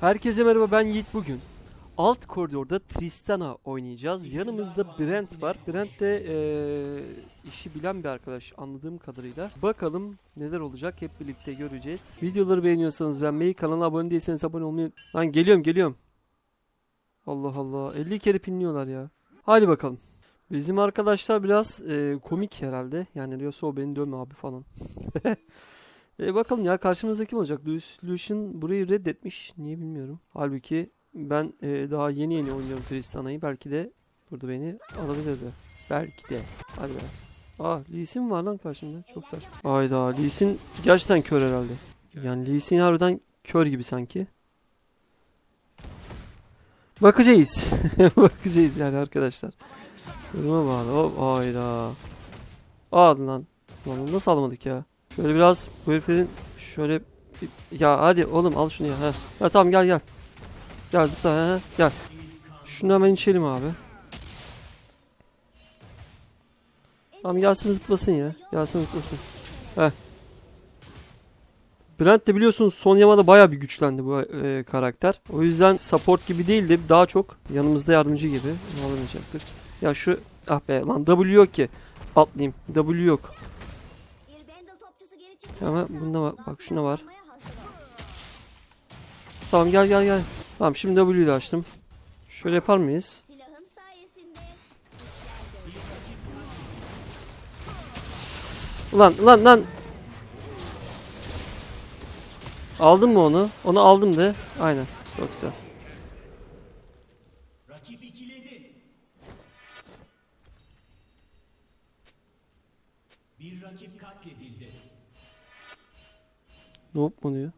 Herkese merhaba ben Yiğit bugün. Alt koridorda Tristana oynayacağız. Yanımızda Brent var. Brent de eee, işi bilen bir arkadaş anladığım kadarıyla. Bakalım neler olacak hep birlikte göreceğiz. Videoları beğeniyorsanız beğenmeyi, kanala abone değilseniz abone olmayı... Lan geliyorum geliyorum. Allah Allah 50 kere pinliyorlar ya. Hadi bakalım. Bizim arkadaşlar biraz eee, komik herhalde. Yani diyorsa o beni dövme abi falan. E bakalım ya karşımızda kim olacak? Lu- Lucian burayı reddetmiş. Niye bilmiyorum. Halbuki ben e, daha yeni yeni oynuyorum Tristana'yı. Belki de burada beni alabilirdi. Belki de. Hadi be. Aa Lee Sin var lan karşımda. Çok saçma. Hayda Lee Sin gerçekten kör herhalde. Yani Lee Sin harbiden kör gibi sanki. Bakacağız. Bakacağız yani arkadaşlar. Duruma bağlı. Hop hayda. Aa lan. Lan nasıl almadık ya? Şöyle biraz bu heriflerin şöyle ya hadi oğlum al şunu ya. Heh. Ya tamam gel gel. Gel zıpla he, he, gel. Şunu hemen içelim abi. Tamam gelsin zıplasın ya. Gelsin zıplasın. Heh. Brent de biliyorsunuz son yamada baya bir güçlendi bu e, karakter. O yüzden support gibi değil de daha çok yanımızda yardımcı gibi. Alamayacaktık. Ya şu ah be lan W yok ki. Atlayayım. W yok. Bir Bendel topçusu geri çekilirse Ama bunda var. Bak şuna var. Tamam gel gel gel. Tamam şimdi W'yu açtım. Şöyle yapar mıyız? Ulan ulan lan. Aldın mı onu? Onu aldım de. Aynen. Çok güzel. Noob mu diyor?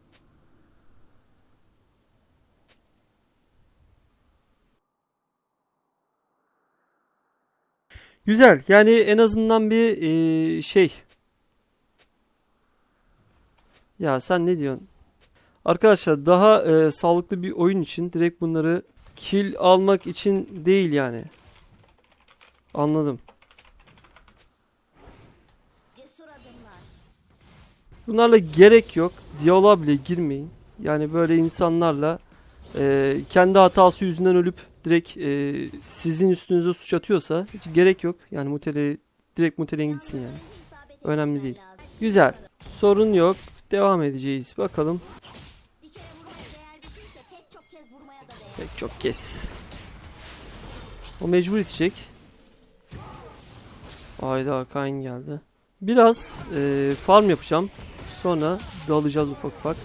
Güzel. Yani en azından bir eee, şey. Ya sen ne diyorsun? Arkadaşlar daha eee, sağlıklı bir oyun için direkt bunları kill almak için değil yani. Anladım. Bunlarla gerek yok. Diyaloğa bile girmeyin. Yani böyle insanlarla e, kendi hatası yüzünden ölüp direkt e, sizin üstünüze suç atıyorsa hiç gerek yok. Yani mutele direkt muteleyin gitsin yani. Önemli değil. Güzel. Sorun yok. Devam edeceğiz. Bakalım. Pek çok kez. O mecbur itecek. Ayda Kain geldi. Biraz e, farm yapacağım. Sonra dalacağız ufak ufak.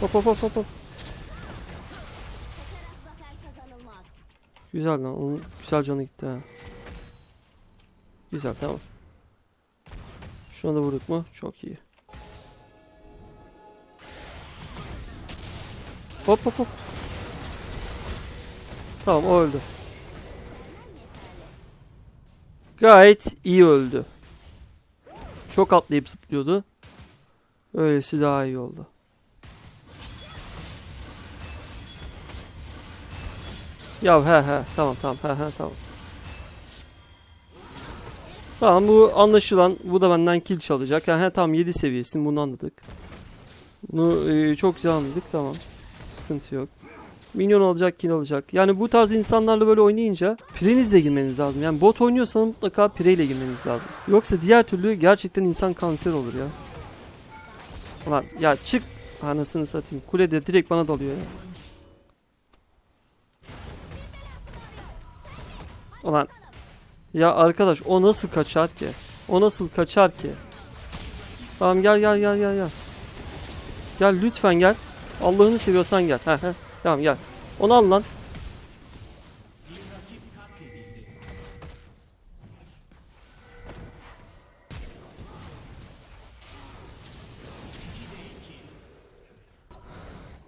Hop hop hop hop. Güzel lan. Onun güzel canı gitti ha. Güzel tamam. Şuna da vurduk mu? Çok iyi. Hop hop hop. Tamam o öldü. Gayet iyi öldü. Çok atlayıp zıplıyordu. Öylesi daha iyi oldu. Ya he he tamam tamam he he tamam. Tamam bu anlaşılan bu da benden kill çalacak. Yani he tamam 7 seviyesin bunu anladık. Bunu e, çok güzel anladık tamam. Sıkıntı yok. Minyon alacak kill alacak. Yani bu tarz insanlarla böyle oynayınca pirenizle girmeniz lazım. Yani bot oynuyorsanız mutlaka pireyle girmeniz lazım. Yoksa diğer türlü gerçekten insan kanser olur ya. Ulan ya çık anasını satayım. Kulede direkt bana dalıyor ya. Ulan ya arkadaş o nasıl kaçar ki? O nasıl kaçar ki? Tamam gel gel gel gel gel. Gel lütfen gel. Allah'ını seviyorsan gel. Heh, heh. Tamam gel. Onu al lan.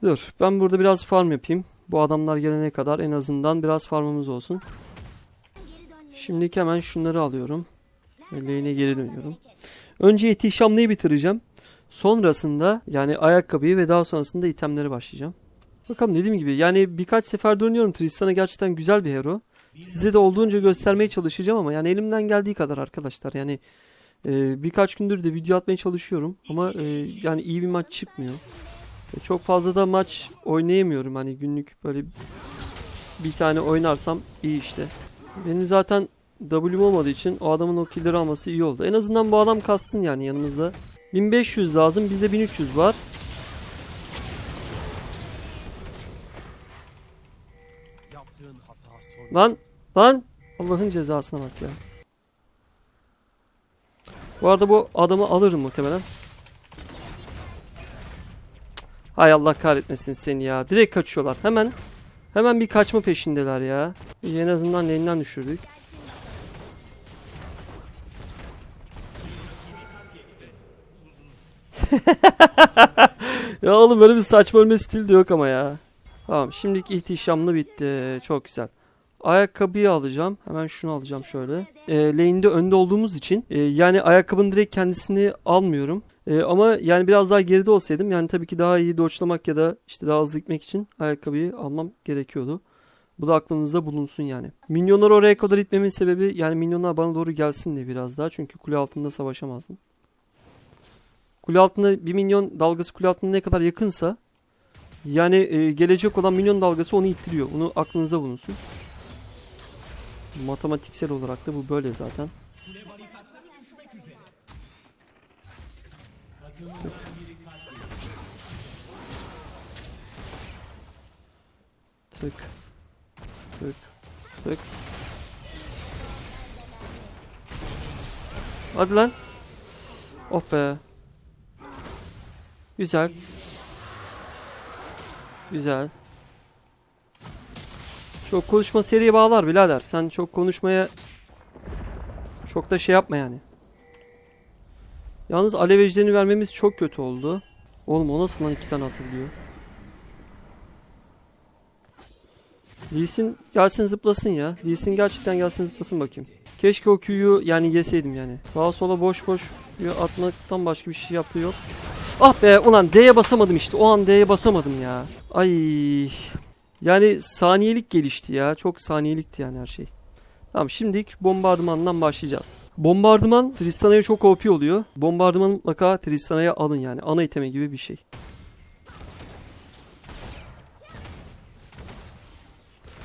Dur. Ben burada biraz farm yapayım. Bu adamlar gelene kadar en azından biraz farmımız olsun. Şimdiki hemen şunları alıyorum. Lane'e geri dönüyorum. Önce ihtişamlıyı bitireceğim. Sonrasında yani ayakkabıyı ve daha sonrasında itemlere başlayacağım. Bakalım dediğim gibi yani birkaç sefer dönüyorum. Tristana gerçekten güzel bir hero. Size de olduğunca göstermeye çalışacağım ama yani elimden geldiği kadar arkadaşlar. Yani e, birkaç gündür de video atmaya çalışıyorum ama e, yani iyi bir maç çıkmıyor. E, Çok fazla da maç oynayamıyorum. Hani günlük böyle bir tane oynarsam iyi işte. Benim zaten W'm olmadığı için o adamın o killleri alması iyi oldu. En azından bu adam kassın yani yanımızda. 1500 lazım. Bizde 1300 var. Lan lan Allah'ın cezasına bak ya. Bu arada bu adamı alırım muhtemelen. Hay Allah kahretmesin seni ya. Direkt kaçıyorlar. Hemen hemen bir kaçma peşindeler ya. En azından lane'den düşürdük. ya oğlum böyle bir saçma ölme stil de yok ama ya. Tamam şimdiki ihtişamlı bitti. Çok güzel. Ayakkabıyı alacağım. Hemen şunu alacağım şöyle. E, lane'de önde olduğumuz için e, yani ayakkabının direkt kendisini almıyorum. E, ama yani biraz daha geride olsaydım yani tabii ki daha iyi dodge'lamak ya da işte daha hızlı gitmek için ayakkabıyı almam gerekiyordu. Bu da aklınızda bulunsun yani. Minyonları oraya kadar itmemin sebebi yani minyonlar bana doğru gelsin diye biraz daha. Çünkü kule altında savaşamazdım. Kule altında bir minyon dalgası kule altında ne kadar yakınsa yani e, gelecek olan minyon dalgası onu ittiriyor. Bunu aklınızda bulunsun. Matematiksel olarak da bu böyle zaten. Tık. Tık. Tık. Hadi lan. Oh be. Güzel. Güzel. Çok konuşma seriye bağlar birader. Sen çok konuşmaya çok da şey yapma yani. Yalnız alev ejderini vermemiz çok kötü oldu. Oğlum o nasıl lan iki tane atabiliyor? Lee Sin gelsin zıplasın ya. Lee gerçekten gelsin zıplasın bakayım. Keşke o Q'yu yani yeseydim yani. Sağa sola boş boş atmaktan başka bir şey yaptığı yok. Ah be ulan D'ye basamadım işte. O an D'ye basamadım ya. Ay. Yani saniyelik gelişti ya. Çok saniyelikti yani her şey. Tamam şimdilik bombardımandan başlayacağız. Bombardıman Tristana'ya çok OP oluyor. Bombardıman mutlaka Tristana'ya alın yani. Ana iteme gibi bir şey.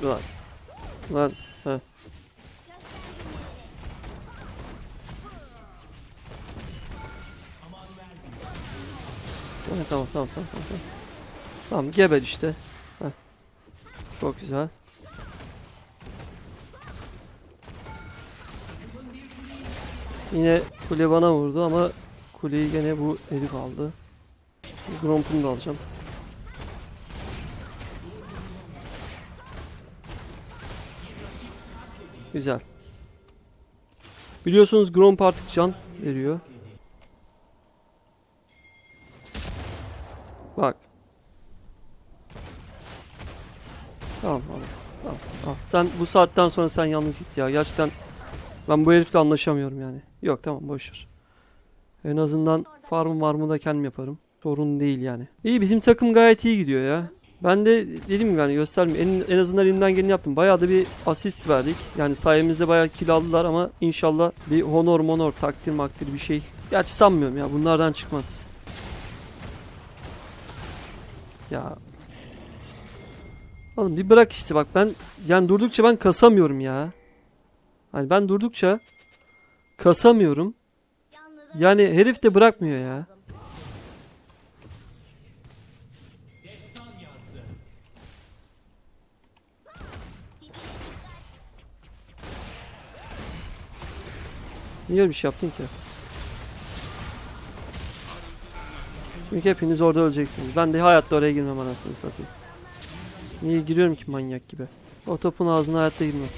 Lan. Lan. Heh. Evet, tamam tamam tamam. Tamam, tamam geber işte. Çok güzel. Yine kule bana vurdu ama kuleyi gene bu herif aldı. Gromp'unu da alacağım. Güzel. Biliyorsunuz Gromp artık can veriyor. Bak. Tamam tamam. Tamam. Al. Sen bu saatten sonra sen yalnız git ya. Gerçekten ben bu herifle anlaşamıyorum yani. Yok tamam boşver. En azından farm varmı da kendim yaparım. Sorun değil yani. İyi bizim takım gayet iyi gidiyor ya. Ben de dedim yani göstermeyeyim. En, en azından elimden geleni yaptım. Bayağı da bir asist verdik. Yani sayemizde bayağı kill aldılar ama inşallah bir honor monor takdir makdir bir şey. Gerçi sanmıyorum ya bunlardan çıkmaz. Ya. Oğlum bir bırak işte bak ben yani durdukça ben kasamıyorum ya. Hani ben durdukça kasamıyorum. Yani herif de bırakmıyor ya. Niye öyle bir şey yaptın ki? Çünkü hepiniz orada öleceksiniz. Ben de hayatta oraya girmem anasını satayım. Niye giriyorum ki manyak gibi? O topun ağzına hayatta girmem.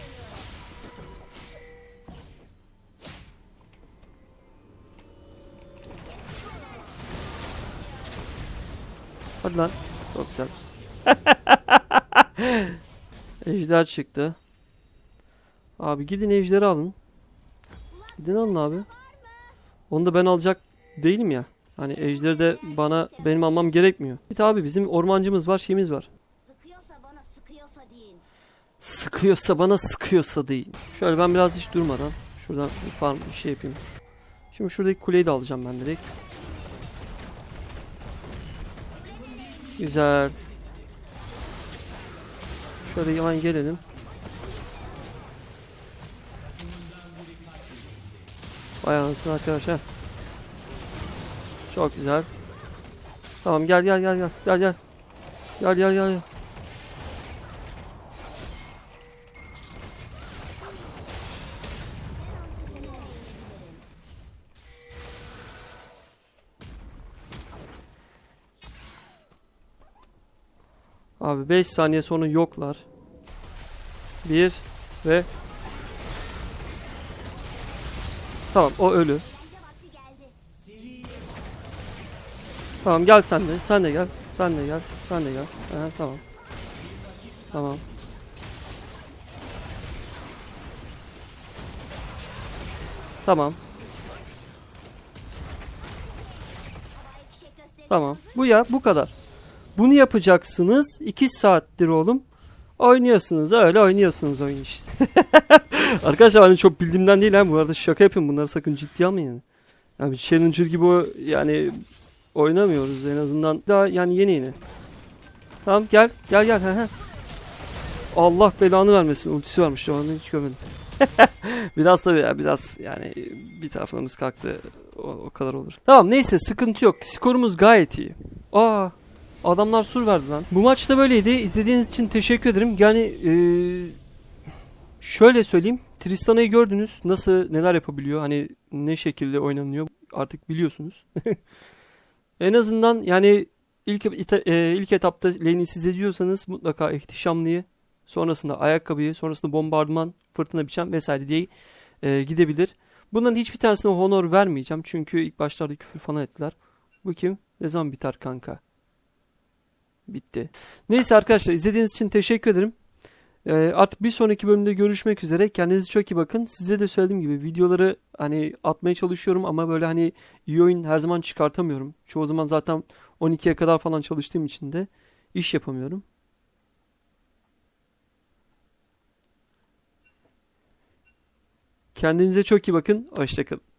Hadi lan. Çok güzel. Ejder çıktı. Abi gidin ejderi alın. Gidin alın abi. Onu da ben alacak değilim ya. Hani ejderi de bana benim almam gerekmiyor. Git abi bizim ormancımız var şeyimiz var. Sıkıyorsa bana sıkıyorsa değil. Şöyle ben biraz hiç durmadan şuradan bir farm bir şey yapayım. Şimdi şuradaki kuleyi de alacağım ben direkt. Güzel. Şöyle hemen gelelim. Vay anasını arkadaşlar. Çok güzel. Tamam gel gel gel gel gel gel. Gel gel gel. gel. Abi 5 saniye sonra yoklar. 1 ve Tamam o ölü. Tamam gel sen de. Sen de gel. Sen de gel. Sen de gel. Aha, tamam. Tamam. Tamam. Tamam. Bu ya bu kadar. Bunu yapacaksınız. 2 saattir oğlum. Oynuyorsunuz öyle oynuyorsunuz oyun işte. Arkadaşlar hani çok bildiğimden değil ha bu arada şaka yapıyorum bunları sakın ciddiye almayın. Yani. Challenger gibi o yani oynamıyoruz en azından daha yani yeni yeni. Tamam gel gel gel. He he. Allah belanı vermesin ultisi varmış anda hiç görmedim. biraz tabii ya biraz yani bir tarafımız kalktı o, o kadar olur. Tamam neyse sıkıntı yok skorumuz gayet iyi. Aa adamlar sur verdi lan. Bu maç da böyleydi izlediğiniz için teşekkür ederim. Yani eee, şöyle söyleyeyim Tristana'yı gördünüz nasıl neler yapabiliyor hani ne şekilde oynanıyor artık biliyorsunuz. en azından yani ilk e, ilk etapta lane'i siz ediyorsanız mutlaka ihtişamlıyı sonrasında ayakkabıyı sonrasında bombardıman fırtına biçen vesaire diye e, gidebilir. Bunların hiçbir tanesine honor vermeyeceğim çünkü ilk başlarda küfür falan ettiler. Bu kim? Ne zaman biter kanka? Bitti. Neyse arkadaşlar izlediğiniz için teşekkür ederim. Ee, artık bir sonraki bölümde görüşmek üzere. Kendinize çok iyi bakın. Size de söylediğim gibi videoları hani atmaya çalışıyorum ama böyle hani iyi oyun her zaman çıkartamıyorum. Çoğu zaman zaten 12'ye kadar falan çalıştığım için de iş yapamıyorum. Kendinize çok iyi bakın. Hoşçakalın.